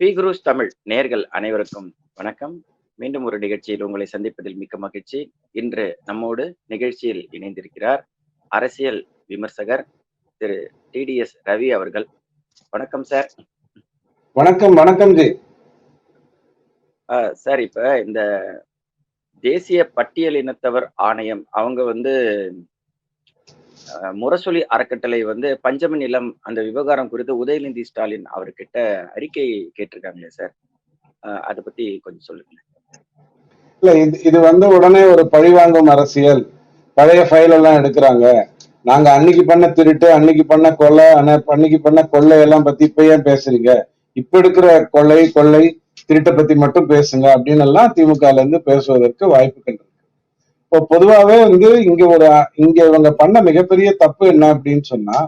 B cruise Tamil நேர்கள் அனைவருக்கும் வணக்கம். மீண்டும் ஒரு நிகழ்ச்சியில் உங்களை சந்திப்பதில் மிக்க மகிழ்ச்சி. இன்று நம்மோடு நிகழ்ச்சியில் இணைந்திருக்கிறார் அரசியல் விமர்சகர் திரு டிடிஎஸ் ரவி அவர்கள். வணக்கம் சார் வணக்கம் வணக்கம் ஜி. சார் இப்ப இந்த தேசிய பட்டியல் இனத்தவர் ஆணையம் அவங்க வந்து முரசொலி அறக்கட்டளை வந்து பஞ்சமி நிலம் அந்த விவகாரம் குறித்து உதயநிதி ஸ்டாலின் அவர்கிட்ட அறிக்கை கேட்டிருக்காங்களே சார். ஆஹ் அதை பத்தி கொஞ்சம் சொல்லுங்க இல்ல இது இது வந்து உடனே ஒரு பழிவாங்கும் அரசியல். பழைய ஃபைல் எல்லாம் எடுக்கிறாங்க. நாங்க அன்னைக்கு பண்ண திருட்டு அன்னைக்கு பண்ண கொலை அன்னைக்கு பண்ண கொள்ளை எல்லாம் பத்தி இப்ப ஏன் பேசுறீங்க? இப்ப எடுக்கிற கொள்ளை கொள்ளை திருட்டை பத்தி மட்டும் பேசுங்க அப்படின்னு எல்லாம் திமுக இருந்து பேசுவதற்கு வாய்ப்புகள் இருக்கு. இப்போ பொதுவாவே வந்து இங்க ஒரு இங்க இவங்க பண்ண மிகப்பெரிய தப்பு என்ன அப்படின்னு சொன்னா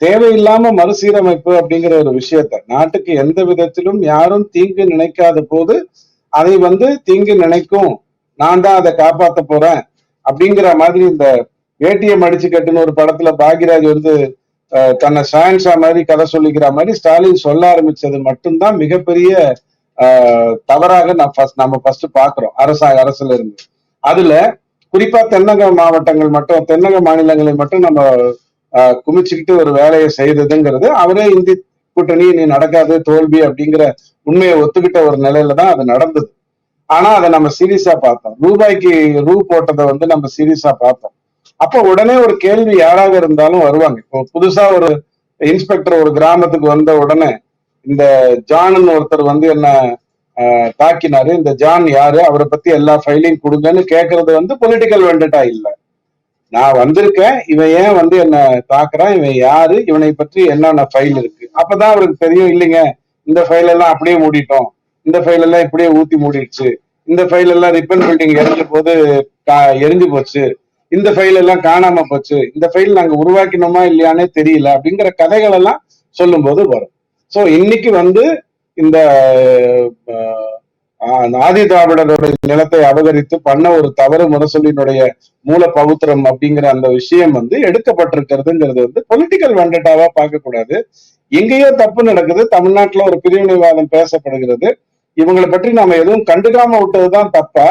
தேவையில்லாம மறுசீரமைப்பு அப்படிங்கிற ஒரு விஷயத்த நாட்டுக்கு எந்த விதத்திலும் யாரும் தீங்கு நினைக்காத போது அதை வந்து தீங்கு நினைக்கும் நான் தான் அதை காப்பாத்த போறேன் அப்படிங்கிற மாதிரி இந்த ஏடிஎம் அடிச்சு கட்டுன்னு ஒரு படத்துல பாக்யராஜ் வந்து அஹ், தன்னை ஷான்ஷா மாதிரி கதை சொல்லிக்கிற மாதிரி ஸ்டாலின் சொல்ல ஆரம்பிச்சது மட்டும்தான் மிகப்பெரிய தவறாக நான் நம்ம ஃபர்ஸ்ட் பாக்குறோம் அரசாங்க அரசுல இருந்து அதுல குறிப்பா தென்னக மாவட்டங்கள் மட்டும் தென்னக மாநிலங்களை மட்டும் நம்ம குமிச்சுக்கிட்டு ஒரு வேலையை செய்ததுங்கிறது அவரே இந்தி கூட்டணி நீ நடக்காது தோல்வி அப்படிங்கிற உண்மையை ஒத்துக்கிட்ட ஒரு நிலையில தான் அது நடந்தது. ஆனா அதை நம்ம சீரியஸா பார்த்தோம். ரூபாய்க்கு ரூ போட்டதை வந்து நம்ம சீரியஸா பார்த்தோம். அப்ப உடனே ஒரு கேள்வி யாராக இருந்தாலும் வருவாங்க. இப்போ புதுசா ஒரு இன்ஸ்பெக்டர் ஒரு கிராமத்துக்கு வந்த உடனே இந்த ஜானன் ஒருத்தர் வந்து என்ன தாக்கினாரு. இந்த ஜான் யாரு? அவரை பத்தி எல்லா ஃபைலையும் கொடுங்கன்னு கேட்கறது வந்து பொலிட்டிக்கல் வெண்டட்டா இல்ல. நான் வந்திருக்கேன். இவன் ஏன் வந்து என்ன தாக்குறான்? இவன் யாரு? இவனை பற்றி என்னென்ன ஃபைல் இருக்கு? அப்பதான் அவருக்கு தெரியும் இல்லைங்க இந்த ஃபைல் எல்லாம் அப்படியே மூடிட்டோம். இந்த ஃபைல் எல்லாம் இப்படியே ஊத்தி மூடிடுச்சு. இந்த ஃபைல் எல்லாம் ரிப்பன் பில்டிங் எரிஞ்ச போது கா- எரிஞ்சு போச்சு. இந்த ஃபைல் எல்லாம் காணாம போச்சு. இந்த ஃபைல் நாங்க உருவாக்கினோமா இல்லையானே தெரியல அப்படிங்கிற கதைகள் எல்லாம் சொல்லும்போது வரும். சோ இன்னைக்கு வந்து இந்த அந்த ஆதி திராவிடருடைய நிலத்தை அபகரித்து பண்ண ஒரு தவறு முரசொலியினுடைய மூல பவுத்திரம் அப்படிங்கிற அந்த விஷயம் வந்து எடுக்கப்பட்டிருக்கிறதுங்கிறது வந்து பொலிட்டிக்கல் வெண்டட்டாவா பார்க்கக்கூடாது எங்கேயோ தப்பு நடக்குது தமிழ்நாட்டுல ஒரு பிரிவினைவாதம் பேசப்படுகிறது. இவங்களை பற்றி நாம எதுவும் கண்டுக்காம விட்டதுதான் தப்பா?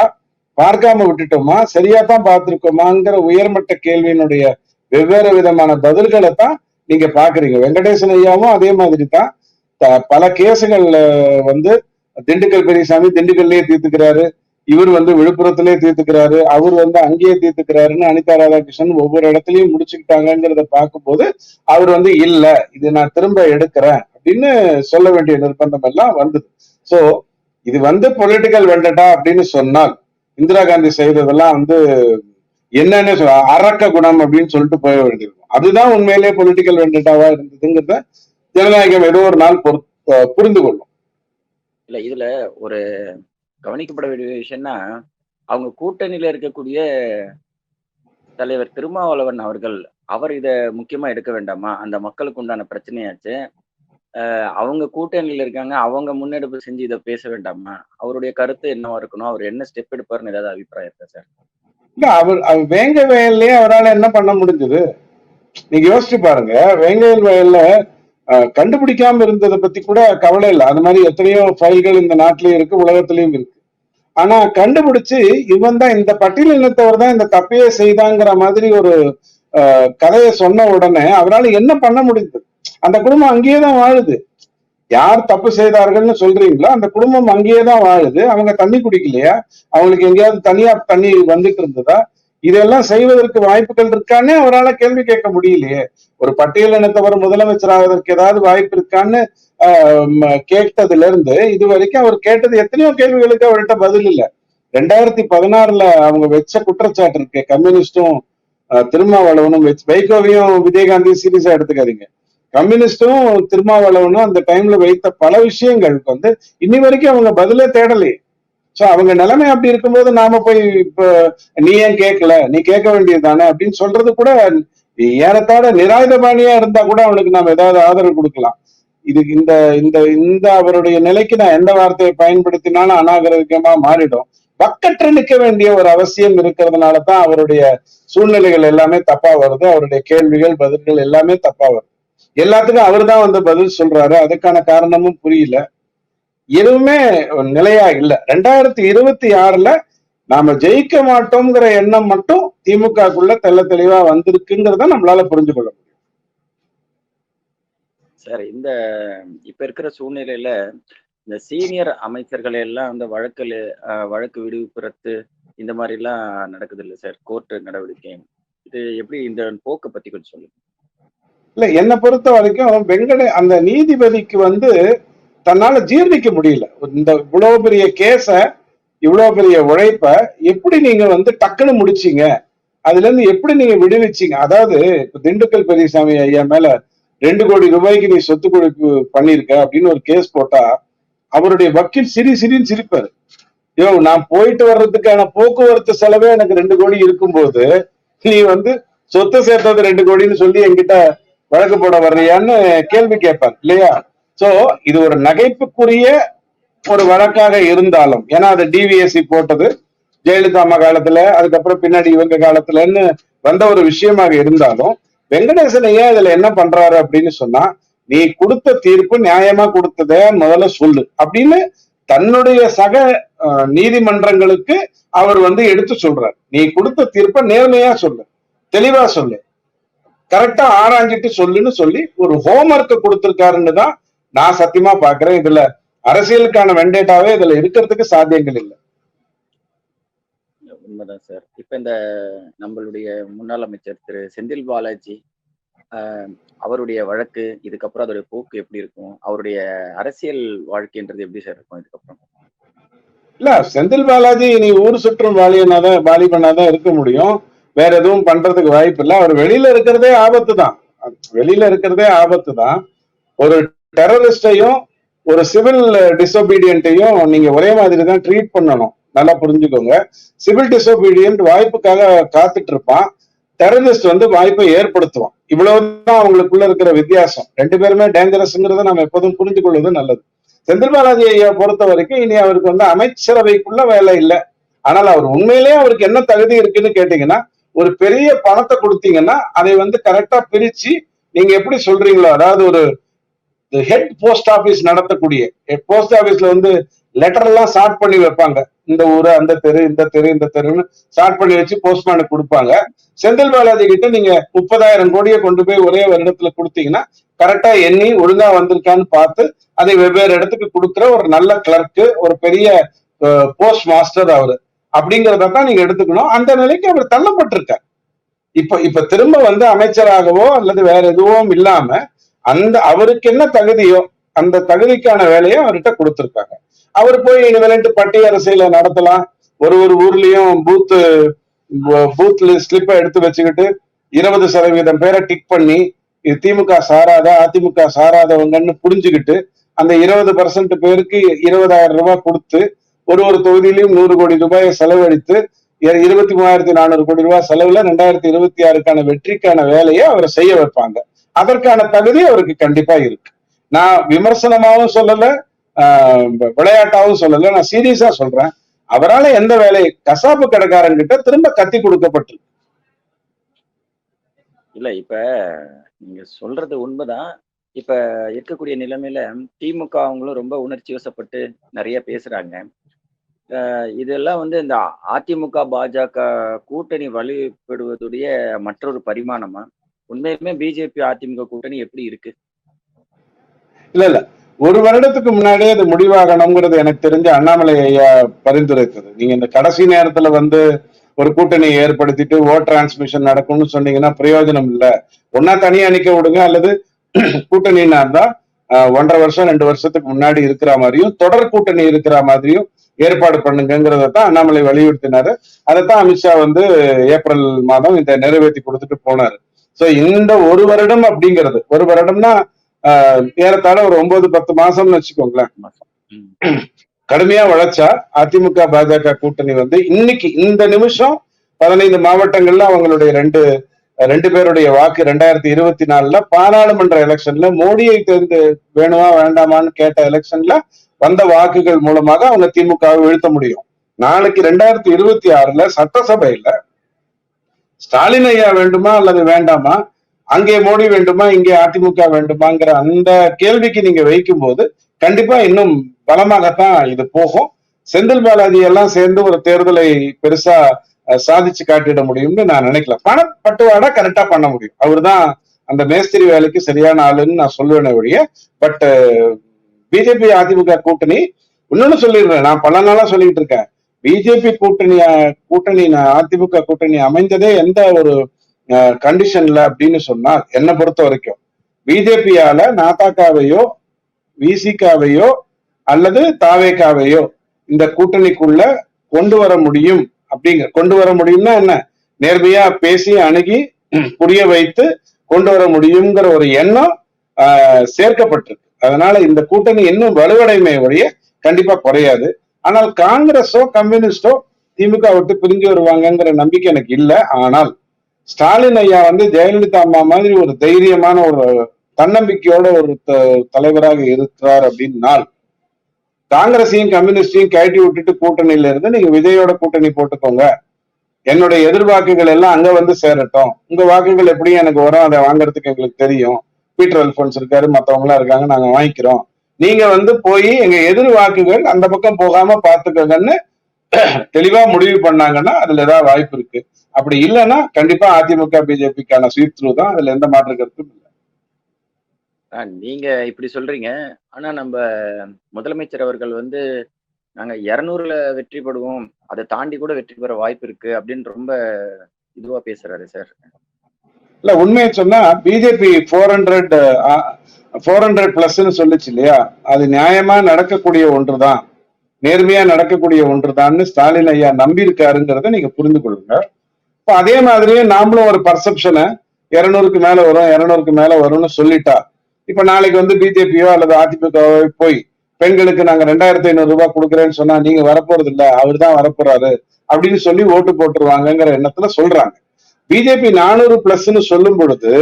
பார்க்காம விட்டுட்டோமா? சரியா தான் பார்த்திருக்கோமாங்கிற உயர்மட்ட கேள்வியினுடைய வெவ்வேறு விதமான பதில்களை தான் நீங்க பாக்குறீங்க வெங்கடேசன் ஐயாவும் அதே மாதிரி தான் பல கேசுகள்ல வந்து திண்டுக்கல் பெரியசாமி திண்டுக்கல்லையே தீர்த்துக்கிறாரு. இவர் வந்து விழுப்புரத்திலே தீர்த்துக்கிறாரு. அவர் வந்து அங்கேயே தீர்த்துக்கிறாருன்னு அனிதா ராதாகிருஷ்ணன் ஒவ்வொரு இடத்துலயும் முடிச்சுக்கிட்டாங்கிறத பார்க்கும்போது அவர் வந்து இல்ல இது நான் திரும்ப எடுக்கிறேன். அப்படின்னு சொல்ல வேண்டிய நிர்பந்தம் எல்லாம் வந்தது. சோ இது வந்து பொலிட்டிக்கல் வெண்டட்டா அப்படின்னு சொன்னால் இந்திரா காந்தி செய்ததெல்லாம் வந்து என்னன்னு சொல்ல அரக்க குணம் அப்படின்னு சொல்லிட்டு போய வேண்டியிருக்கும். அதுதான் உண்மையிலேயே பொலிட்டிக்கல் வெண்டட்டாவா இருந்ததுங்கிறத ஜனநாயகம் ஏதோ ஒரு நாள் பொறு- புரிந்து கொள்ளும் இல்ல இதுல ஒரு கவனிக்கப்பட வேண்டிய விஷயம்னா அவங்க கூட்டணியில இருக்கக்கூடிய தலைவர் திருமாவளவன் அவர்கள் அவர் இதை முக்கியமா எடுக்க வேண்டாமா? அந்த மக்களுக்கு உண்டான பிரச்சனையாச்சு. அவங்க கூட்டணியில இருக்காங்க அவங்க முன்னெடுப்பு செஞ்சு இதை பேச வேண்டாமா? அவருடைய கருத்து என்னவா இருக்கணும்? அவர் என்ன ஸ்டெப் எடுப்பாருன்னு ஏதாவது அபிப்பிராயம் இருக்கா சார் இல்ல அவர் அவர் வேங்க வயல்லயே அவரால் என்ன பண்ண முடிஞ்சது? நீங்க யோசிச்சு பாருங்க வேங்கவேல் வயல்ல கண்டுபிடிக்காம இருந்ததை பத்தி கூட கவலை இல்லை. அது மாதிரி எத்தனையோ ஃபைல்கள் இந்த நாட்டிலயும் இருக்கு உலகத்திலயும் இருக்கு. ஆனா கண்டுபிடிச்சு இவன் தான் இந்த பட்டியல் இனத்தவர் தான் இந்த தப்பையே செய்தாங்கிற மாதிரி ஒரு அஹ், கதையை சொன்ன உடனே அவரால் என்ன பண்ண முடியுது அந்த குடும்பம் அங்கேயே தான் வாழுது. யார் தப்பு செய்தார்கள்னு சொல்றீங்களோ அந்த குடும்பம் அங்கேயே தான் வாழுது. அவங்க தண்ணி குடிக்கலையா? அவங்களுக்கு எங்கேயாவது தனியா தண்ணி வந்துட்டு இருந்ததா? இதெல்லாம் செய்வதற்கு வாய்ப்புகள் இருக்கான்னு அவரால் கேள்வி கேட்க முடியலையே. ஒரு பட்டியலினத்தவர் முதலமைச்சர் ஆவதற்கு ஏதாவது வாய்ப்பு இருக்கான்னு ஆஹ், கேட்டதுல இருந்து இது வரைக்கும் அவர் கேட்டது எத்தனையோ கேள்விகளுக்கு அவர்கிட்ட பதில் இல்ல. ரெண்டாயிரத்தி பதினாறுல அவங்க வச்ச குற்றச்சாட்டு இருக்கு. கம்யூனிஸ்டும் திருமாவளவனும் வச்சு வைகோவையும் விஜயகாந்தி சீரியஸா எடுத்துக்காதீங்க. கம்யூனிஸ்டும் திருமாவளவனும் அந்த டைம்ல வைத்த பல விஷயங்களுக்கு வந்து இன்னி வரைக்கும் அவங்க பதிலே தேடலையே. சோ அவங்க நிலைமை அப்படி இருக்கும்போது நாம போய் இப்ப நீ ஏன் கேட்கல? நீ கேட்க வேண்டியது தானே அப்படின்னு சொல்றது கூட ஏறத்தாழ நிராயுதபாணியா இருந்தா கூட அவனுக்கு நாம ஏதாவது ஆதரவு கொடுக்கலாம். இது இந்த இந்த இந்த அவருடைய நிலைக்கு நான் எந்த வார்த்தையை பயன்படுத்தினாலும் அநாகரிகமா மாறிடும். பக்கற்று நிற்க வேண்டிய ஒரு அவசியம் இருக்கிறதுனால தான் அவருடைய சூழ்நிலைகள் எல்லாமே தப்பா வருது. அவருடைய கேள்விகள் பதில்கள் எல்லாமே தப்பா வருது. எல்லாத்துக்கும் அவர் தான் வந்து பதில் சொல்றாரு. அதுக்கான காரணமும் புரியல. எதுவுமே நிலையா இல்ல. ரெண்டாயிரத்தி இருபத்தி ஆறுல நாம ஜெயிக்க மாட்டோம்ங்கிற எண்ணம் மட்டும் திமுகக்குள்ள தெள்ள தெளிவா வந்திருக்குங்கிறத நம்மளால புரிஞ்சு கொள்ள முடியும். சார் இந்த இப்ப இருக்கிற சூழ்நிலையில இந்த சீனியர் அமைச்சர்களை எல்லாம் வந்து வழக்கில் வழக்கு விடுவிப்பு ரத்து இந்த மாதிரி எல்லாம் நடக்குது இல்லை சார் கோர்ட் நடவடிக்கை. இது எப்படி இந்த போக்கை பத்தி கொஞ்சம் சொல்லுங்க. இல்ல என்னை பொறுத்த வரைக்கும் வெங்கட அந்த நீதிபதிக்கு வந்து தன்னால ஜீர்ணிக்க முடியல. இந்த இவ்வளவு பெரிய கேஸ இவ்வளவு பெரிய உழைப்ப எப்படி நீங்க வந்து டக்குன்னு முடிச்சீங்க? அதுல இருந்து எப்படி நீங்க விடுவிச்சீங்க? அதாவது இப்ப திண்டுக்கல் பெரியசாமி ஐயா மேல ரெண்டு கோடி ரூபாய்க்கு நீ சொத்து கொடுப்பு பண்ணிருக்க அப்படின்னு ஒரு கேஸ் போட்டா அவருடைய வக்கீல் சிரி சிரின்னு சிரிப்பாரு. யோ நான் போயிட்டு வர்றதுக்கான போக்குவரத்து செலவே எனக்கு ரெண்டு கோடி இருக்கும்போது நீ வந்து சொத்து சேர்த்தது ரெண்டு கோடின்னு சொல்லி என்கிட்ட வழக்கு போட வர்றியான்னு கேள்வி கேட்பார் இல்லையா? சோ இது ஒரு நகைப்புக்குரிய ஒரு வழக்காக இருந்தாலும் ஏன்னா அது டிவிஎஸ்சி போட்டது ஜெயலலிதா அம்மா காலத்துல அதுக்கப்புறம் பின்னாடி இவங்க காலத்துலன்னு வந்த ஒரு விஷயமாக இருந்தாலும் வெங்கடேசன் ஐயா இதுல என்ன பண்றாரு அப்படின்னு சொன்னா நீ கொடுத்த தீர்ப்பு நியாயமா கொடுத்தத முதல்ல சொல்லு அப்படின்னு தன்னுடைய சக நீதிமன்றங்களுக்கு அவர் வந்து எடுத்து சொல்றாரு. நீ கொடுத்த தீர்ப்பை நேர்மையா சொல்லு தெளிவா சொல்லு கரெக்டா ஆராய்ஞ்சிட்டு சொல்லுன்னு சொல்லி ஒரு ஹோம்ஒர்க்கை கொடுத்திருக்காருன்னு தான் நான் சத்தியமா பாக்குறேன் இதுல அரசியலுக்கான வெண்டேட்டாவே இதுல இருக்கிறதுக்கு சாத்தியங்கள் இல்லை. உண்மைதான் சார். இப்ப இந்த நம்மளுடைய முன்னாள் அமைச்சர் திரு செந்தில் பாலாஜி அவருடைய வழக்கு இதுக்கப்புறம் அதோடைய போக்கு எப்படி இருக்கும்? அவருடைய அரசியல் வாழ்க்கைன்றது எப்படி சார் இருக்கும் இதுக்கப்புறம்? இல்ல செந்தில் பாலாஜி நீ ஊர் சுற்றும் வாலியனாதான் வாலிபனாதான் இருக்க முடியும். வேற எதுவும் பண்றதுக்கு வாய்ப்பு இல்லை. அவர் வெளியில இருக்கிறதே ஆபத்து தான் வெளியில இருக்கிறதே ஆபத்து தான் ஒரு டெரரிஸ்டையும் ஒரு சிவில் டிசோபீடியன்ட்டையும் நீங்க ஒரே மாதிரி தான் ட்ரீட் பண்ணணும். நல்லா புரிஞ்சுக்கோங்க. சிவில் டிசோபீடியன்ட் வாய்ப்புக்காக காத்துட்டு இருப்பான் டெரரிஸ்ட் வந்து வாய்ப்பை ஏற்படுத்துவான். இவ்வளவுதான் அவங்களுக்குள்ள இருக்கிற வித்தியாசம். ரெண்டு பேருமே டேஞ்சரஸ்ங்கிறத நம்ம எப்போதும் புரிஞ்சு கொள்வது நல்லது. செந்தில் பாலாஜி ஐயா பொறுத்த வரைக்கும் இனி அவருக்கு வந்து அமைச்சரவைக்குள்ள வேலை இல்லை. ஆனால் அவர் உண்மையிலேயே அவருக்கு என்ன தகுதி இருக்குன்னு கேட்டீங்கன்னா ஒரு பெரிய பணத்தை கொடுத்தீங்கன்னா அதை வந்து கரெக்டா பிரிச்சு நீங்க எப்படி சொல்றீங்களோ அதாவது ஒரு ஹெட் போஸ்ட் ஆபீஸ் நடத்தக்கூடிய ஹெட் போஸ்ட் ஆபீஸ்ல வந்து லெட்டர் எல்லாம் ஸ்டார்ட் பண்ணி வைப்பாங்க. இந்த ஊரு அந்த தெரு இந்த தெரு இந்த தெருன்னு ஸ்டார்ட் பண்ணி வச்சு போஸ்ட்மேனுக்கு கொடுப்பாங்க. செந்தில் பாலாஜி கிட்ட நீங்க முப்பதாயிரம் கோடியை கொண்டு போய் ஒரே வருடத்துல கொடுத்தீங்கன்னா கரெக்டா எண்ணி ஒழுங்கா வந்திருக்கான்னு பார்த்து அதை வெவ்வேறு இடத்துக்கு கொடுக்குற ஒரு நல்ல கிளர்க்கு ஒரு பெரிய போஸ்ட் மாஸ்டர் அவரு. அப்படிங்கிறத தான் நீங்க எடுத்துக்கணும். அந்த நிலைக்கு அவர் தள்ளப்பட்டிருக்கார். இப்ப இப்ப திரும்ப வந்து அமைச்சராகவோ அல்லது வேற எதுவும் இல்லாம அந்த அவருக்கு என்ன தகுதியோ அந்த தகுதிக்கான வேலையை அவர்கிட்ட கொடுத்துருக்காங்க. அவர் போய் இனிமேலன்ட்டு பட்டி அரசியல நடத்தலாம். ஒரு ஒரு ஊர்லயும் பூத்து பூத்ல ஸ்லிப்பை எடுத்து வச்சுக்கிட்டு இருபது சதவீதம் பேரை டிக் பண்ணி இது திமுக சாராத அதிமுக சாராதவங்கன்னு புரிஞ்சுக்கிட்டு அந்த இருபது பர்சன்ட் பேருக்கு இருபதாயிரம் ரூபாய் கொடுத்து ஒரு ஒரு தொகுதியிலையும் நூறு கோடி ரூபாயை செலவழித்து இருபத்தி மூவாயிரத்தி நானூறு கோடி ரூபாய் செலவுல ரெண்டாயிரத்தி இருபத்தி ஆறுக்கான வெற்றிக்கான வேலையை அவரை செய்ய வைப்பாங்க. அதற்கான தகுதி அவருக்கு கண்டிப்பா இருக்கு. நான் விமர்சனமாவும் சொல்லல ஆஹ் விளையாட்டாவும் சொல்லல நான் சீரியஸா சொல்றேன். அவரால எந்த வேலை கசாப்பு கடைக்காரன் கிட்ட திரும்ப கத்தி கொடுக்கப்பட்டு இல்ல இப்ப நீங்க சொல்றது உண்மைதான். இப்ப இருக்கக்கூடிய நிலைமையில திமுக அவங்களும் ரொம்ப உணர்ச்சி வசப்பட்டு நிறைய பேசுறாங்க. அஹ் இதெல்லாம் வந்து இந்த அதிமுக பாஜக கூட்டணி வலுப்படுவதுடைய மற்றொரு பரிமாணமா? உண்மையிலுமே பிஜேபி அதிமுக கூட்டணி எப்படி இருக்கு? இல்ல இல்ல. ஒரு வருடத்துக்கு முன்னாடியே அது முடிவாகணுங்கிறது எனக்கு தெரிஞ்ச அண்ணாமலை ஐயா பரிந்துரைத்தது. நீங்க இந்த கடைசி நேரத்துல வந்து ஒரு கூட்டணியை ஏற்படுத்திட்டு ஓட் டிரான்ஸ்மிஷன் நடக்கும்னு சொன்னீங்கன்னா பிரயோஜனம் இல்ல. ஒன்னா தனியா நிக்க விடுங்க அல்லது கூட்டணின்னா இருந்தா ஆஹ், ஒன்றரை வருஷம் ரெண்டு வருஷத்துக்கு முன்னாடி இருக்கிற மாதிரியும் தொடர் கூட்டணி இருக்கிற மாதிரியும் ஏற்பாடு பண்ணுங்கிறத தான் அண்ணாமலை வலியுறுத்தினாரு. அதைத்தான் அமித்ஷா வந்து ஏப்ரல் மாதம் இந்த நிறைவேற்றி கொடுத்துட்டு போனாரு. சோ இந்த ஒரு வருடம் அப்படிங்கிறது. ஒரு வருடம்னா ஏறத்தாழ ஒரு ஒன்பது பத்து மாசம்னு வச்சுக்கோங்களேன். கடுமையா உழைச்சா அதிமுக பாஜக கூட்டணி வந்து இன்னைக்கு இந்த நிமிஷம் பதினைந்து மாவட்டங்கள்ல அவங்களுடைய ரெண்டு ரெண்டு பேருடைய வாக்கு ரெண்டாயிரத்தி இருபத்தி நாலுல பாராளுமன்ற எலெக்ஷன்ல மோடியை தேர்ந்து வேணுமா வேண்டாமான்னு கேட்ட எலெக்ஷன்ல வந்த வாக்குகள் மூலமாக அவங்க திமுகவை வீழ்த்த முடியும். நாளைக்கு ரெண்டாயிரத்தி இருபத்தி ஆறுல சட்டசபையில ஸ்டாலின் ஐயா வேண்டுமா அல்லது வேண்டாமா? அங்கே மோடி வேண்டுமா? இங்கே அதிமுக வேண்டுமாங்கிற அந்த கேள்விக்கு நீங்க வைக்கும் போது கண்டிப்பா இன்னும் பலமாகத்தான் இது போகும். செந்தில் பாலாஜி எல்லாம் சேர்ந்து ஒரு தேர்தலை பெருசா சாதிச்சு காட்டிட முடியும்னு நான் நினைக்கல. பணப்பட்டுவாடா கரெக்டா பண்ண முடியும். அவர்தான் அந்த மேஸ்திரி வேலைக்கு சரியான ஆளுன்னு நான் சொல்லுவேனே ஒழிய பட் பிஜேபி அதிமுக கூட்டணி இன்னொன்னு சொல்லிடுறேன். நான் பல நாளா சொல்லிட்டு இருக்கேன். பிஜேபி கூட்டணி கூட்டணி அதிமுக கூட்டணி அமைந்ததே எந்த ஒரு கண்டிஷன்ல அப்படின்னு சொன்னா என்னை பொறுத்த வரைக்கும் பிஜேபியால நாதாக்காவையோ விசிகாவையோ அல்லது தாவேக்காவையோ இந்த கூட்டணிக்குள்ள கொண்டு வர முடியும் அப்படிங்கிற கொண்டு வர முடியும்னா என்ன? நேர்மையா பேசி அணுகி புரிய வைத்து கொண்டு வர முடியுங்கிற ஒரு எண்ணம் ஆஹ், சேர்க்கப்பட்டிருக்கு. அதனால இந்த கூட்டணி இன்னும் வலுவடைமை ஒழிய கண்டிப்பா குறையாது. ஆனால் காங்கிரஸோ கம்யூனிஸ்டோ திமுக விட்டு பிரிஞ்சு வருவாங்கங்கிற நம்பிக்கை எனக்கு இல்ல. ஆனால் ஸ்டாலின் ஐயா வந்து ஜெயலலிதா அம்மா மாதிரி ஒரு தைரியமான ஒரு தன்னம்பிக்கையோட ஒரு தலைவராக இருக்கிறார் அப்படின்னால் காங்கிரஸையும் கம்யூனிஸ்டையும் கழட்டி விட்டுட்டு கூட்டணியில இருந்து நீங்க விஜயோட கூட்டணி போட்டுக்கோங்க. என்னுடைய எதிர்வாக்குகள் எல்லாம் அங்க வந்து சேரட்டும். உங்க வாக்குகள் எப்படியும் எனக்கு வரும். அதை வாங்குறதுக்கு எங்களுக்கு தெரியும். பீட்டர் அல்போன்ஸ் இருக்காரு மத்தவங்க எல்லாம் இருக்காங்க நாங்க வாங்கிக்கிறோம். நீங்க வந்து போய் எங்க எதிர் வாக்குகள் அந்த பக்கம் போகாம பாத்துக்கோங்கன்னு தெளிவா முடிவு பண்ணாங்கன்னா அதுல ஏதாவது வாய்ப்பு இருக்கு. அப்படி இல்லைன்னா கண்டிப்பா அதிமுக பிஜேபிக்கான ஸ்வீப் த்ரூ தான் அதுல எந்த மாற்று கருத்தும் இல்லை. நீங்க இப்படி சொல்றீங்க. ஆனா நம்ம முதலமைச்சர் அவர்கள் வந்து நாங்க இருநூறுல வெற்றி பெறுவோம். அதை தாண்டி கூட வெற்றி பெற வாய்ப்பு இருக்கு அப்படின்னு ரொம்ப இதுவா பேசுறாரு சார். இல்ல உண்மையை சொன்னா BJP four hundred four hundred பிளஸ்ன்னு சொல்லுச்சு இல்லையா? அது நியாயமா நடக்கக்கூடிய ஒன்றுதான். நேர்மையா நடக்கக்கூடிய ஒன்றுதான்னு ஸ்டாலின் ஐயா நம்பி இருக்காருங்கிறத நீங்க புரிந்து கொள்ளுங்க. இப்ப அதே மாதிரியே நாமளும் ஒரு பர்செப்ஷனை இருநூறுக்கு மேல வரும் இருநூறுக்கு மேல வரும்னு சொல்லிட்டா இப்ப நாளைக்கு வந்து பிஜேபியோ அல்லது அதிமுகவோ போய் பெண்களுக்கு நாங்க ரெண்டாயிரத்தி ஐநூறு ரூபாய் கொடுக்குறேன்னு சொன்னா நீங்க வரப்போறது இல்ல அவர் தான் வரப்போறாரு அப்படின்னு சொல்லி ஓட்டு போட்டுருவாங்கங்கிற எண்ணத்துல சொல்றாங்க. பிஜேபி நானூறு பிளஸ்ன்னு சொல்லும் பொழுது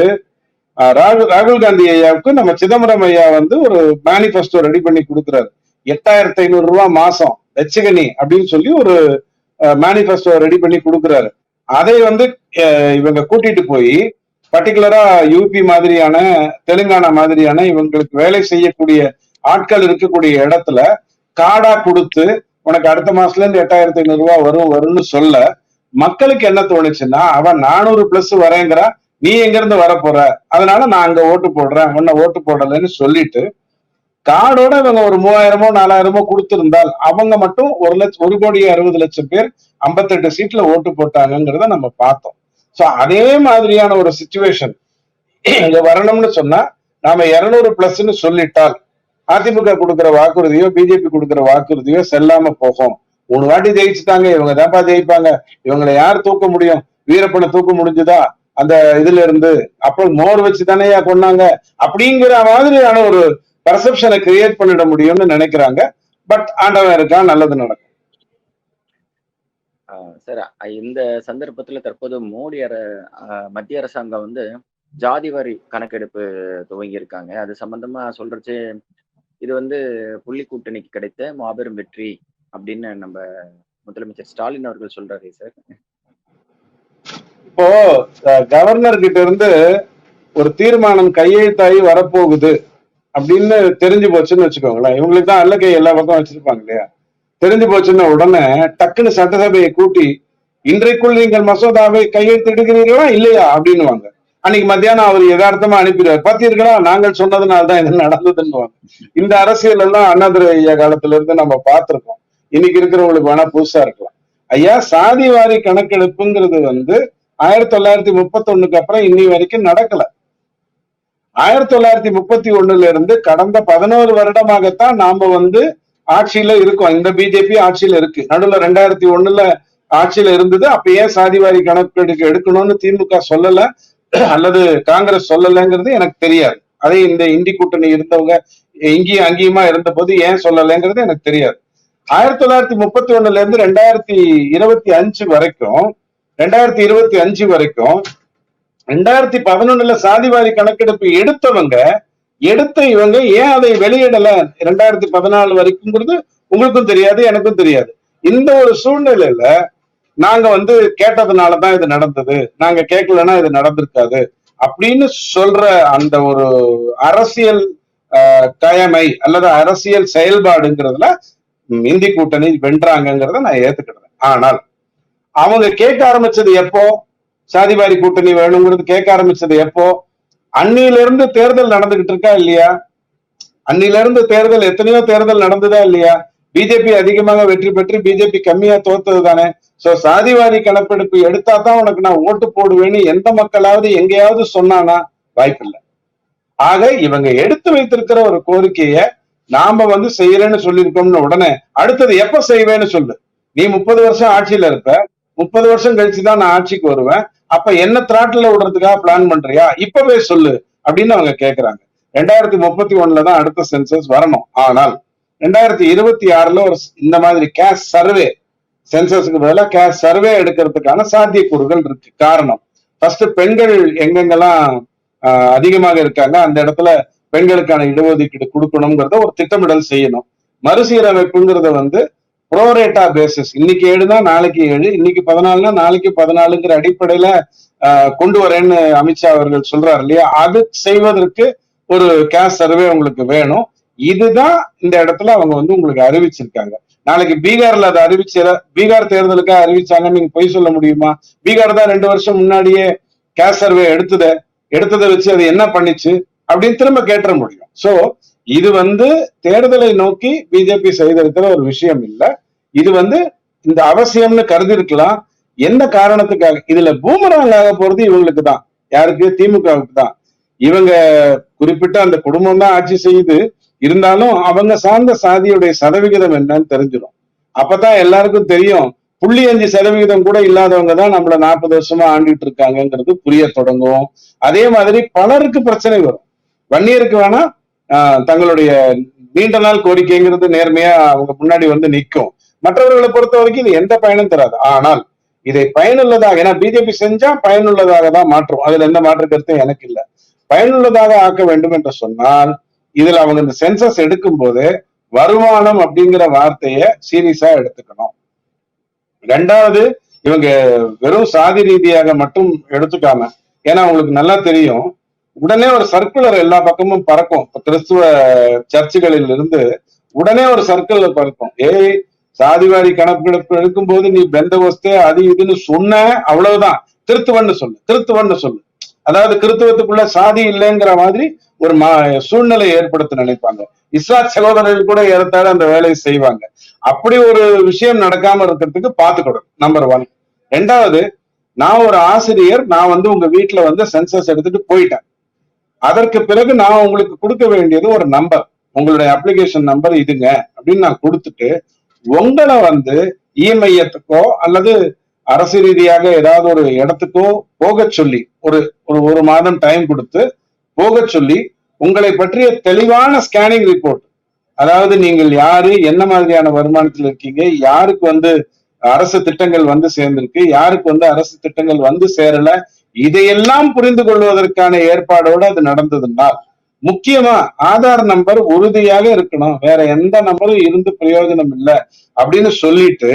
ராகுல் ராகுல் காந்தி ஐயாவுக்கு நம்ம சிதம்பரம் ஐயா வந்து ஒரு மேனிபெஸ்டோ ரெடி பண்ணி கொடுக்குறாரு. எட்டாயிரத்தி ஐநூறு ரூபாய் மாசம் வச்சுக்கணி அப்படின்னு சொல்லி ஒரு மேனிபெஸ்டோ ரெடி பண்ணி கொடுக்குறாரு. அதை வந்து இவங்க கூட்டிட்டு போய் பர்டிகுலரா யூபி மாதிரியான தெலுங்கானா மாதிரியான இவங்களுக்கு வேலை செய்யக்கூடிய ஆட்கள் இருக்கக்கூடிய இடத்துல காடா கொடுத்து உனக்கு அடுத்த மாசத்துல இருந்து எட்டாயிரத்தி ஐநூறு ரூபாய் வரும் வரும்னு சொல்ல மக்களுக்கு என்ன தோணுச்சுன்னா அவன் நானூறு பிளஸ் வரேங்கிறான் நீ எங்க இருந்து வர போற அதனால நான் அங்க ஓட்டு போடுறேன் உன்னை ஓட்டு போடலைன்னு சொல்லிட்டு கார்டோட இவங்க ஒரு மூவாயிரமோ நாலாயிரமோ கொடுத்திருந்தால் அவங்க மட்டும் ஒரு லட்சம் ஒரு கோடி அறுபது லட்சம் பேர் ஐம்பத்தெட்டு சீட்ல ஓட்டு போட்டாங்கிறத நம்ம பார்த்தோம். சோ அதே மாதிரியான ஒரு சுச்சுவேஷன் இங்க வரணும்னு சொன்னா நாம இருநூறு பிளஸ்ன்னு சொல்லிட்டால் அதிமுக கொடுக்குற வாக்குறுதியோ பிஜேபி கொடுக்குற வாக்குறுதியோ செல்லாம போகும். மூணு வாட்டி ஜெயிச்சுட்டாங்க இவங்க தான்ப்பா ஜெயிப்பாங்க. இவங்களை யார் தூக்க முடியும்? வீரப்பனை தூக்க முடிஞ்சுதா? அந்த இதுல இருந்து அப்போ மோர் வச்சு தானேயா கொண்டாங்க அப்படிங்கிற மாதிரியான ஒரு பர்செப்ஷனை கிரியேட் பண்ணிட முடியும்னு நினைக்கிறாங்க. பட் ஆண்டவன் இருக்கான் நல்லது நடக்கும். சார். இந்த சந்தர்ப்பத்துல தற்போது மோடி அர மத்திய அரசாங்கம் வந்து ஜாதிவாரி கணக்கெடுப்பு துவங்கி இருக்காங்க அது சம்பந்தமா சொல்றச்சு இது வந்து புள்ளி கூட்டணிக்கு கிடைத்த மாபெரும் வெற்றி அப்படின்னு நம்ம முதலமைச்சர் ஸ்டாலின் அவர்கள் சொல்றாரு சார். இப்போ கவர்னர் கிட்ட இருந்து ஒரு தீர்மானம் கையெழுத்தாகி வரப்போகுது அப்படின்னு தெரிஞ்சு போச்சுன்னு வச்சுக்கோங்களேன். இவங்களுக்கு தான் அல்ல கை எல்லா பக்கம் வச்சிருப்பாங்க இல்லையா? தெரிஞ்சு போச்சுன்னா உடனே டக்குன்னு சட்டசபையை கூட்டி இன்றைக்குள் நீங்கள் மசோதாவை கையெழுத்திடுகிறீர்களா இல்லையா? அப்படின்னுவாங்க. அன்னைக்கு மத்தியானம் அவர் யதார்த்தமா அனுப்பிடுவார். பார்த்தீர்களா நாங்கள் சொன்னதுனால தான் இது நடந்ததுன்னு இந்த அரசியல் எல்லாம் அண்ணாதுரை ஐயா காலத்துல இருந்து நம்ம பார்த்திருக்கோம். இன்னைக்கு இருக்கிறவங்களுக்கு வேணா புதுசா இருக்கலாம். ஐயா சாதி வாரி கணக்கெடுப்புங்கிறது வந்து ஆயிரத்தி தொள்ளாயிரத்தி முப்பத்தி ஒண்ணுக்கு அப்புறம் இன்னி வரைக்கும் நடக்கல. ஆயிரத்தி தொள்ளாயிரத்தி முப்பத்தி ஒண்ணுல இருந்து கடந்த பதினோரு வருடமாகத்தான் நாம வந்து ஆட்சியில இருக்கோம். இந்த பிஜேபி ஆட்சியில இருக்கு. நடுவுல ரெண்டாயிரத்தி ஒண்ணுல ஆட்சியில இருந்தது. அப்ப ஏன் சாதிவாரி கணக்கெடுக்க எடுக்கணும்னு திமுக சொல்லல அல்லது காங்கிரஸ் சொல்லலைங்கிறது எனக்கு தெரியாது. அதே இந்த இந்தி கூட்டணி இருந்தவங்க இங்கேயும் அங்கேயுமா இருந்த போது ஏன் சொல்லலைங்கிறது எனக்கு தெரியாது. ஆயிரத்தி தொள்ளாயிரத்தி முப்பத்தி ஒண்ணுல இருந்து ரெண்டாயிரத்தி இருபத்தி அஞ்சு வரைக்கும் ரெண்டாயிரத்தி இருபத்தி அஞ்சு வரைக்கும் ரெண்டாயிரத்தி பதினொன்னுல சாதிவாரி கணக்கெடுப்பு எடுத்தவங்க எடுத்த இவங்க ஏன் அதை வெளியிடல ரெண்டாயிரத்தி பதினாலு வரைக்கும்ங்கிறது உங்களுக்கும் தெரியாது எனக்கும் தெரியாது. இந்த ஒரு சூழ்நிலையில நாங்க வந்து கேட்டதுனாலதான் இது நடந்தது. நாங்க கேட்கலன்னா இது நடந்திருக்காது அப்படின்னு சொல்ற அந்த ஒரு அரசியல் ஆஹ், கயமை அல்லது அரசியல் செயல்பாடுங்கிறதுல இந்தி கூட்டணி வென்றாங்கிறத நான் ஏத்துக்கிடுறேன். ஆனால் அவங்க கேட்க ஆரம்பிச்சது எப்போ? சாதிவாரி கூட்டணி வேணுங்கிறது கேட்க ஆரம்பிச்சது எப்போ? அன்னியில இருந்து தேர்தல் நடந்துகிட்டு இருக்கா இல்லையா? அன்னில இருந்து தேர்தல் எத்தனையோ தேர்தல் நடந்ததா இல்லையா? பிஜேபி அதிகமாக வெற்றி பெற்று பிஜேபி கம்மியா தோத்தது தானே. சோ சாதிவாரி கணக்கெடுப்பு எடுத்தா தான் உனக்கு நான் ஓட்டு போடுவேன்னு எந்த மக்களாவது எங்கேயாவது சொன்னானா? வாய்ப்பில்லை. ஆக இவங்க எடுத்து வைத்திருக்கிற ஒரு கோரிக்கைய நாம வந்து செய்யறேன்னு சொல்லியிருக்கோம்னு உடனே அடுத்தது எப்ப செய்வேன்னு சொல்லு. நீ முப்பது வருஷம் ஆட்சியில இருப்ப முப்பது வருஷம் கழிச்சு தான் நான் ஆட்சிக்கு வருவேன். அப்ப என்ன திராட்டில் விடுறதுக்காக பிளான் பண்றியா? இப்பவே சொல்லு அப்படின்னு அவங்க கேட்கறாங்க ரெண்டாயிரத்தி முப்பத்தி ஒண்ணுல தான் அடுத்த சென்சஸ் வரணும். ஆனால் ரெண்டாயிரத்தி இருபத்தி ஆறுல ஒரு இந்த மாதிரி கேஷ் சர்வே சென்சஸ்க்கு பதிலாக கேஷ் சர்வே எடுக்கிறதுக்கான சாத்தியக்கூறுகள் இருக்கு. காரணம் ஃபர்ஸ்ட் பெண்கள் எங்கெங்கெல்லாம் ஆஹ், அதிகமாக இருக்காங்க அந்த இடத்துல பெண்களுக்கான இடஒதுக்கீடு கொடுக்கணுங்கிறத ஒரு திட்டமிடல் செய்யணும். மறுசீரமைப்புங்கிறத வந்து ப்ரோரேட்டா பேசிஸ் இன்னைக்கு ஏழுனா நாளைக்கு ஏழு இன்னைக்கு பதினாலுனா நாளைக்கு பதினாலுங்கிற அடிப்படையில கொண்டு வரேன்னு அமித்ஷா அவர்கள் சொல்றாரு இல்லையா? அது செய்வதற்கு ஒரு கேஷ் சர்வே உங்களுக்கு வேணும். இதுதான் இந்த இடத்துல அவங்க வந்து உங்களுக்கு அறிவிச்சிருக்காங்க. நாளைக்கு பீகார்ல அதை அறிவிச்சு பீகார் தேர்தலுக்காக அறிவிச்சாங்கன்னு நீங்க பொய் சொல்ல முடியுமா? பீகார் தான் ரெண்டு வருஷம் முன்னாடியே கேஷ் சர்வே எடுத்தத. எடுத்ததை வச்சு அது என்ன பண்ணிச்சு? அப்படின்னு திரும்ப கேட்டுற முடியும். சோ இது வந்து தேர்தலை நோக்கி பிஜேபி செய்திருக்கிற ஒரு விஷயம் இல்லை. இது வந்து இந்த அவசியம்னு கருதி இருக்கலாம் என்ன காரணத்துக்காக? இதுல பூமராங் ஆக போறது இவங்களுக்கு தான் யாருக்கு? திமுகவுக்கு தான் இவங்க குறிப்பிட்ட அந்த குடும்பம் தான் ஆட்சி செய்யுது. இருந்தாலும் அவங்க சார்ந்த சாதியுடைய சதவிகிதம் என்னன்னு தெரிஞ்சிடும். அப்பதான் எல்லாருக்கும் தெரியும். புள்ளி அஞ்சு சதவிகிதம் கூட இல்லாதவங்க தான் நம்மள நாற்பது வருஷமா ஆண்டிட்டு இருக்காங்கங்கிறது புரிய தொடங்கும். அதே மாதிரி பலருக்கு பிரச்சனை வரும். வன்னியருக்கு வேணா ஆஹ், தங்களுடைய நீண்ட நாள் கோரிக்கைங்கிறது நேர்மையா அவங்க முன்னாடி வந்து நிற்கும். மற்றவர்களை பொறுத்த வரைக்கும் இது எந்த பயனும் தராது. ஆனால் இதை பயனுள்ளதாக ஏன்னா பிஜேபி செஞ்சா பயனுள்ளதாக தான் மாற்றும். அதுல எந்த மாற்று கருத்தும் எனக்கு இல்லை. பயனுள்ளதாக ஆக்க வேண்டும் என்று சொன்னால் இதுல அவங்க இந்த சென்சஸ் எடுக்கும் போது வருமானம் அப்படிங்கிற வார்த்தைய சீரியஸா எடுத்துக்கணும். ரெண்டாவது இவங்க வெறும் சாதி ரீதியாக மட்டும் எடுத்துக்காம ஏன்னா அவங்களுக்கு நல்லா தெரியும். உடனே ஒரு சர்க்குலர் எல்லா பக்கமும் பறக்கும். கிறிஸ்துவ சர்ச்சுகளில் இருந்து உடனே ஒரு சர்க்கிள் பறக்கும். ஏய் சாதிவாரி கணக்கெடுப்பு எடுக்கும் போது நீ பெந்த பெந்தகோஸ்தே அது இதுன்னு சொன்ன அவ்வளவுதான். திருத்துவன்னு சொல்லு திருத்துவன்னு சொல்லு. அதாவது கிறித்துவத்துக்குள்ள சாதி இல்லைங்கிற மாதிரி ஒரு மா சூழ்நிலை ஏற்படுத்த நினைப்பாங்க. இஸ்லாத் சகோதரர்கள் கூட ஏறத்தாழ அந்த வேலையை செய்வாங்க. அப்படி ஒரு விஷயம் நடக்காம இருக்கிறதுக்கு பாத்துக்கணும் நம்பர் ஒன் ரெண்டாவது நான் ஒரு ஆசிரியர் நான் வந்து உங்க வீட்டுல வந்து சென்சஸ் எடுத்துட்டு போயிட்டேன். அதற்கு பிறகு நான் உங்களுக்கு கொடுக்க வேண்டியது ஒரு நம்பர் உங்களுடைய அப்ளிகேஷன் நம்பர் இதுங்க அப்படின்னு நான் கொடுத்துட்டு உங்களை வந்து இஎம்ஐயத்துக்கோ அல்லது அரசு ரீதியாக ஏதாவது ஒரு இடத்துக்கோ போக சொல்லி ஒரு ஒரு ஒரு மாதம் டைம் கொடுத்து போக சொல்லி உங்களை பற்றிய தெளிவான ஸ்கேனிங் ரிப்போர்ட் அதாவது நீங்கள் யாரு என்ன மாதிரியான வருமானத்தில் இருக்கீங்க யாருக்கு வந்து அரசு திட்டங்கள் வந்து சேர்ந்திருக்கு யாருக்கு வந்து அரசு திட்டங்கள் வந்து சேரல இதையெல்லாம் புரிந்து கொள்வதற்கான ஏற்பாடோடு அது நடந்ததுன்னா முக்கியமா ஆதார் நம்பர் உறுதியாக இருக்கணும். வேற எந்த நம்பரும் இருந்து பிரயோஜனம் இல்லை அப்படின்னு சொல்லிட்டு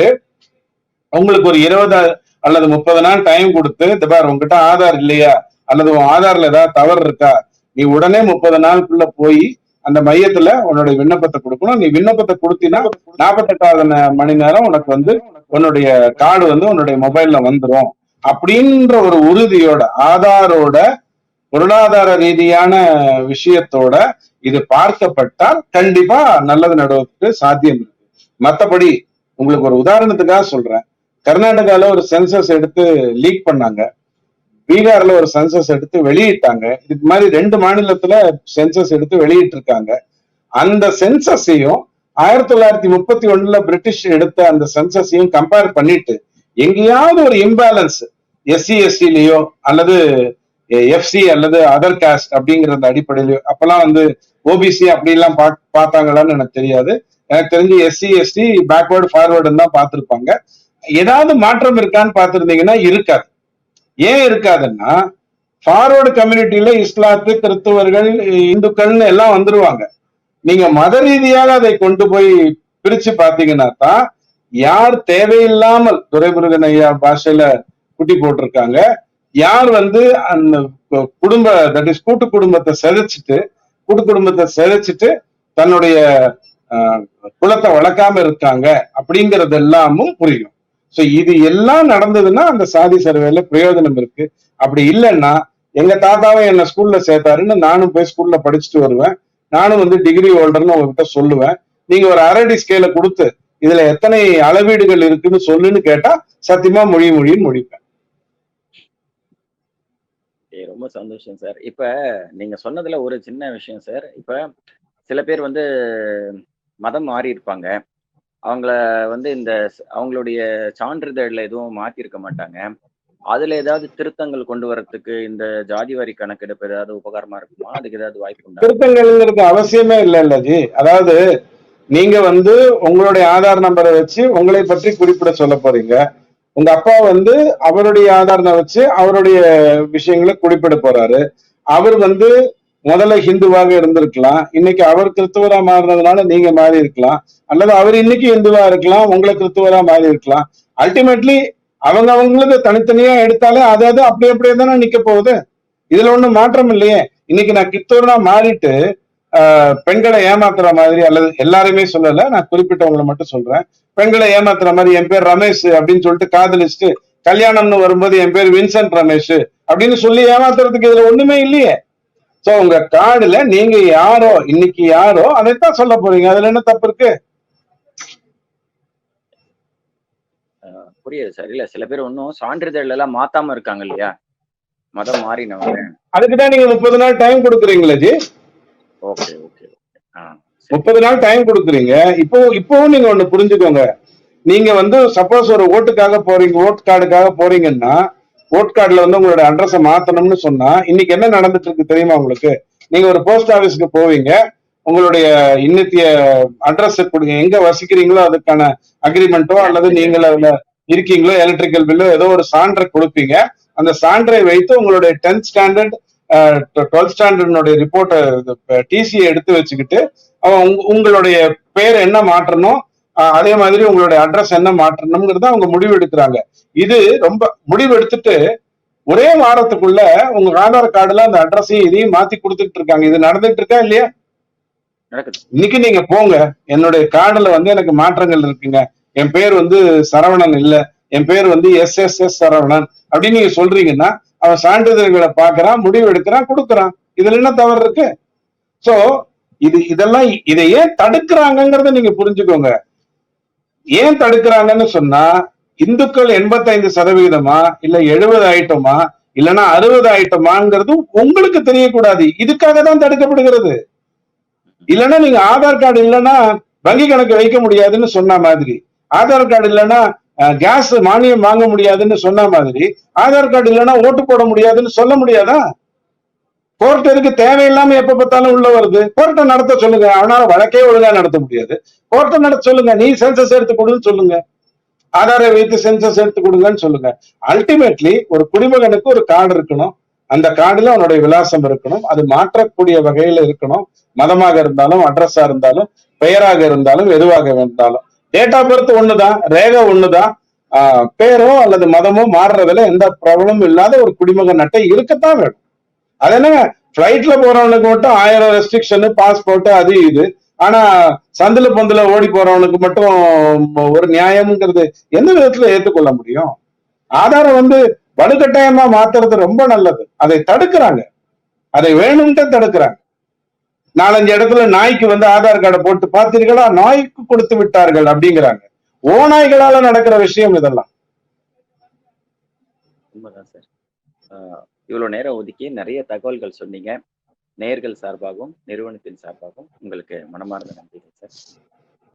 உங்களுக்கு ஒரு இருபது அல்லது முப்பது நாள் டைம் கொடுத்து திபார் பார் உங்ககிட்ட ஆதார் இல்லையா? அல்லது உன் ஆதார்ல ஏதாவது தவறு இருக்கா? நீ உடனே முப்பது நாளுக்குள்ள போய் அந்த மையத்துல உன்னுடைய விண்ணப்பத்தை கொடுக்கணும். நீ விண்ணப்பத்தை கொடுத்தீங்கன்னா நாற்பத்தெட்டாவது மணி நேரம் உனக்கு வந்து உன்னுடைய கார்டு வந்து உன்னுடைய மொபைல்ல வந்துரும். அப்படின்ற ஒரு உறுதியோட ஆதாரோட பொருளாதார ரீதியான விஷயத்தோட இது பார்க்கப்பட்டால் கண்டிப்பா நல்லது நடவதற்கு சாத்தியம் இருக்கு. மத்தபடி உங்களுக்கு ஒரு உதாரணத்துக்காக சொல்றேன். கர்நாடகால ஒரு சென்சஸ் எடுத்து லீக் பண்ணாங்க. பீகார்ல ஒரு சென்சஸ் எடுத்து வெளியிட்டாங்க. இதுக்கு மாதிரி ரெண்டு மாநிலத்துல சென்சஸ் எடுத்து வெளியிட்டு இருக்காங்க அந்த சென்சஸையும் ஆயிரத்தி தொள்ளாயிரத்தி முப்பத்தி ஒண்ணுல பிரிட்டிஷ் எடுத்த அந்த சென்சஸையும் கம்பேர் பண்ணிட்டு எங்கேயாவது ஒரு இம்பேலன்ஸ் எஸ்சி எஸ்டிலயோ அல்லது எஃப்சி அல்லது அதர் காஸ்ட் அப்படிங்கிற அந்த அப்பெல்லாம் வந்து ஓபிசி அப்படி எல்லாம் பா- பார்த்தாங்களான்னு எனக்கு தெரியாது. எனக்கு தெரிஞ்சு எஸ்சி எஸ்டி பேக்வேர்டு ஃபார்வேர்டுன்னு தான் பார்த்துருப்பாங்க. ஏதாவது மாற்றம் இருக்கான்னு பார்த்துருந்தீங்கன்னா இருக்காது. ஏன் இருக்காதுன்னா ஃபார்வர்டு கம்யூனிட்டியில இஸ்லாத்து கிறிஸ்துவர்கள் இந்துக்கள்னு எல்லாம் வந்துருவாங்க. நீங்க மத ரீதியாக அதை கொண்டு போய் பிரிச்சு பாத்தீங்கன்னா தான் யார் தேவையில்லாமல் துரைமுருகன் ஐயா பாஷையில குட்டி போட்டிருக்காங்க. யார் வந்து அந்த குடும்ப தட் இஸ் கூட்டு குடும்பத்தை சிதைச்சிட்டு கூட்டு குடும்பத்தை சிதைச்சிட்டு தன்னுடைய ஆஹ், குலத்தை வளர்க்காம இருக்காங்க அப்படிங்கறது எல்லாமும் புரியும். சோ இது எல்லாம் நடந்ததுன்னா அந்த சாதி சர்வேல பிரயோஜனம் இருக்கு. அப்படி இல்லைன்னா எங்க தாத்தாவும் என்ன ஸ்கூல்ல சேர்த்தாருன்னு நானும் போய் ஸ்கூல்ல படிச்சுட்டு வருவேன். நானும் வந்து டிகிரி ஹோல்டர்னு உங்ககிட்ட சொல்லுவேன். நீங்க ஒரு அரடி ஸ்கேல கொடுத்து இதுல எத்தனை அளவீடுகள் இருக்குன்னு சொல்லுன்னு கேட்டா சத்தியமா மொழி மொழின்னு முடிப்பேன். ரொம்ப சந்தோஷம் சார். இப்ப நீங்க சொன்னதுல ஒரு சின்ன விஷயம் சார். இப்ப சில பேர் வந்து மதம் மாறி இருப்பாங்க. அவங்கள வந்து இந்த அவங்களுடைய சான்றிதழ்ல எதுவும் மாத்திருக்க மாட்டாங்க. அதுல ஏதாவது திருத்தங்கள் கொண்டு வர்றதுக்கு இந்த ஜாதி வரி கணக்கெடுப்பு ஏதாவது உபகாரமா இருக்குமா? அதுக்கு ஏதாவது வாய்ப்பு உண்டா? திருத்தங்கள்ங்கிறது அவசியமே இல்லை இல்ல ஜி. அதாவது நீங்க வந்து உங்களுடைய ஆதார் நம்பரை வச்சு உங்களை பற்றி குறிப்பிட சொல்ல போறீங்க. உங்க அப்பா வந்து அவருடைய ஆதாரத்தை வச்சு அவருடைய விஷயங்களை குறிப்பிட போறாரு. அவர் வந்து முதல்ல ஹிந்துவாக இருந்திருக்கலாம். இன்னைக்கு அவர் கிறிஸ்துவரா மாறினதுனால நீங்க மாறி இருக்கலாம். அல்லது அவர் இன்னைக்கு இந்துவா இருக்கலாம் உங்களை கிறிஸ்துவரா மாறி இருக்கலாம். அல்டிமேட்லி அவங்க அவங்களுக்கு தனித்தனியா எடுத்தாலே அது அது அப்படி அப்படியே தானே நிக்க போகுது. இதுல ஒண்ணும் மாற்றம் இல்லையே. இன்னைக்கு நான் கிறிஸ்தவனா மாறிட்டு பெண்களை ஏமாத்துற மாதிரி அல்லது எல்லாருமே சொல்லல நான் குறிப்பிட்டவங்களை மட்டும் சொல்றேன். பெண்களை ஏமாத்துற மாதிரி என் பேர் ரமேஷ் அப்படின்னு சொல்லிட்டு காதலிச்சுட்டு கல்யாணம்னு வரும்போது என் பேர் வின்சென்ட் ரமேஷ் அப்படின்னு சொல்லி ஏமாத்துறதுக்கு இதுல ஒண்ணுமே இல்லையே. சோ உங்க கார்டுல நீங்க யாரோ இன்னைக்கு யாரோ அதைத்தான் சொல்ல போறீங்க. அதுல என்ன தப்பு இருக்கு? புரியுது சார். இல்ல சில பேர் ஒன்றும் சான்றிதழ் எல்லாம் மாத்தாம இருக்காங்க இல்லையா? மதம் மாறினவங்க. அதுக்குதான் நீங்க முப்பது நாள் டைம் கொடுக்குறீங்களே ஜி. ஓகே ஓகே முப்பது நாள் டைம் கொடுக்குறீங்க. இப்போ இப்பவும் நீங்க ஒண்ணு புரிஞ்சுக்கோங்க. நீங்க வந்து சப்போஸ் ஒரு ஓட்டுக்காக போறீங்க ஓட் கார்டுக்காக போறீங்கன்னா ஓட் கார்டுல வந்து உங்களோட அட்ரஸை மாத்தணும்னு சொன்னா இன்னைக்கு என்ன நடந்துட்டு இருக்கு தெரியுமா உங்களுக்கு? நீங்க ஒரு போஸ்ட் ஆபீஸ்க்கு போவீங்க உங்களுடைய இன்னத்திய அட்ரஸ் கொடுங்க. எங்க வசிக்கிறீங்களோ அதுக்கான அக்ரிமெண்ட்டோ அல்லது நீங்கள் அதுல இருக்கீங்களோ எலக்ட்ரிக்கல் பில்லோ ஏதோ ஒரு சான்றை கொடுப்பீங்க. அந்த சான்றை வைத்து உங்களுடைய டென்த் ஸ்டாண்டர்ட் டுவெல்த் ஸ்டாண்டர்டினுடைய ரிப்போர்ட்டை டிசியை எடுத்து வச்சுக்கிட்டு அவன் உங்க- உங்களுடைய பேர் என்ன மாற்றணும் அதே மாதிரி உங்களுடைய அட்ரஸ் என்ன மாற்றணுங்கிறத அவங்க முடிவு எடுக்கிறாங்க. இது ரொம்ப முடிவு எடுத்துட்டு ஒரே வாரத்துக்குள்ள உங்க ஆதார் கார்டுல அந்த அட்ரஸையும் இதையும் மாத்தி கொடுத்துட்டு இருக்காங்க. இது நடந்துட்டு இருக்கா இல்லையா? இன்னைக்கு நீங்க போங்க. என்னுடைய கார்டுல வந்து எனக்கு மாற்றங்கள் இருக்குங்க. என் பேர் வந்து சரவணன் இல்ல. என் பேர் வந்து எஸ் எஸ் எஸ் சரவணன் அப்படின்னு நீங்க சொல்றீங்கன்னா அவன் சான்றிதழ்களை பாக்குறான் முடிவு எடுக்கிறான் கொடுக்குறான். இதுல என்ன தவறு இருக்கு? சோ இது இதெல்லாம் இதை ஏன் தடுக்கிறாங்கிறத நீங்க புரிஞ்சுக்கோங்க. ஏன் தடுக்கிறாங்கன்னு சொன்னா இந்துக்கள் எண்பத்தைந்து சதவீதமா இல்ல எழுபது ஆயிட்டோமா இல்லைன்னா அறுபது ஆயிட்டோமாங்கிறது உங்களுக்கு தெரியக்கூடாது. இதுக்காக தான் தடுக்கப்படுகிறது. இல்லைன்னா நீங்க ஆதார் கார்டு இல்லைன்னா வங்கி கணக்கு வைக்க முடியாதுன்னு சொன்ன மாதிரி. ஆதார் கார்டு இல்லைன்னா கேஸ் மானியம் வாங்க முடியாதுன்னு சொன்ன மாதிரி ஆதார் கார்டு இல்லைன்னா ஓட்டு போட முடியாதுன்னு சொல்ல முடியாதா? கோர்ட் இருக்கு தேவையில்லாம எப்ப பார்த்தாலும் உள்ள வருது? கோர்ட்டை நடத்த சொல்லுங்க. அவனால வழக்கே ஒழுங்கா நடத்த முடியாது. கோர்ட்டை நடத்த சொல்லுங்க. நீ சென்சஸ் எடுத்து கொடுன்னு சொல்லுங்க. ஆதாரை வைத்து சென்சஸ் எடுத்து கொடுங்கன்னு சொல்லுங்க. அல்டிமேட்லி ஒரு குடிமகனுக்கு ஒரு கார்டு இருக்கணும். அந்த கார்டுல அவனுடைய விலாசம் இருக்கணும். அது மாற்றக்கூடிய வகையில இருக்கணும். மதமாக இருந்தாலும் அட்ரஸா இருந்தாலும் பெயராக இருந்தாலும் எதுவாக இருந்தாலும். டேட் ஆஃப் பர்த் ஒண்ணுதான் ரேகை ஒண்ணுதான் ஆஹ் பேரோ அல்லது மதமோ மாறுறதுல எந்த ப்ராப்ளமும் இல்லாத ஒரு குடிமகன் அட்டை இருக்கத்தான் வேணும். அது என்னங்க? ஃப்ளைட்ல போறவனுக்கு மட்டும் ஆயிரம் ரெஸ்ட்ரிக்ஷன் பாஸ்போர்ட் அது இது. ஆனா சந்தில பந்துல ஓடி போறவனுக்கு மட்டும் ஒரு நியாயம்ங்கிறது எந்த விதத்துல ஏத்துக்கொள்ள முடியும்? ஆதாரம் வந்து வலுக்கட்டாயமா மாத்துறது ரொம்ப நல்லது. அதை தடுக்கிறாங்க. அதை வேணும்ட்டு தடுக்கிறாங்க. நாலஞ்சு இடத்துல நாய்க்கு வந்து ஆதார் கார்டை போட்டு பார்த்தீர்களா? நாய்க்கு கொடுத்து விட்டார்கள் அப்படிங்கிறாங்க. ஓநாய்களால நடக்கிற விஷயம் இதெல்லாம். உண்மைதான் சார். இவ்வளவு நேரம் ஒதுக்கி நிறைய தகவல்கள் சொன்னீங்க. நேர்கள் சார்பாகவும் நிறுவனத்தின் சார்பாகவும் உங்களுக்கு மனமார்ந்த நன்றிகள் சார்.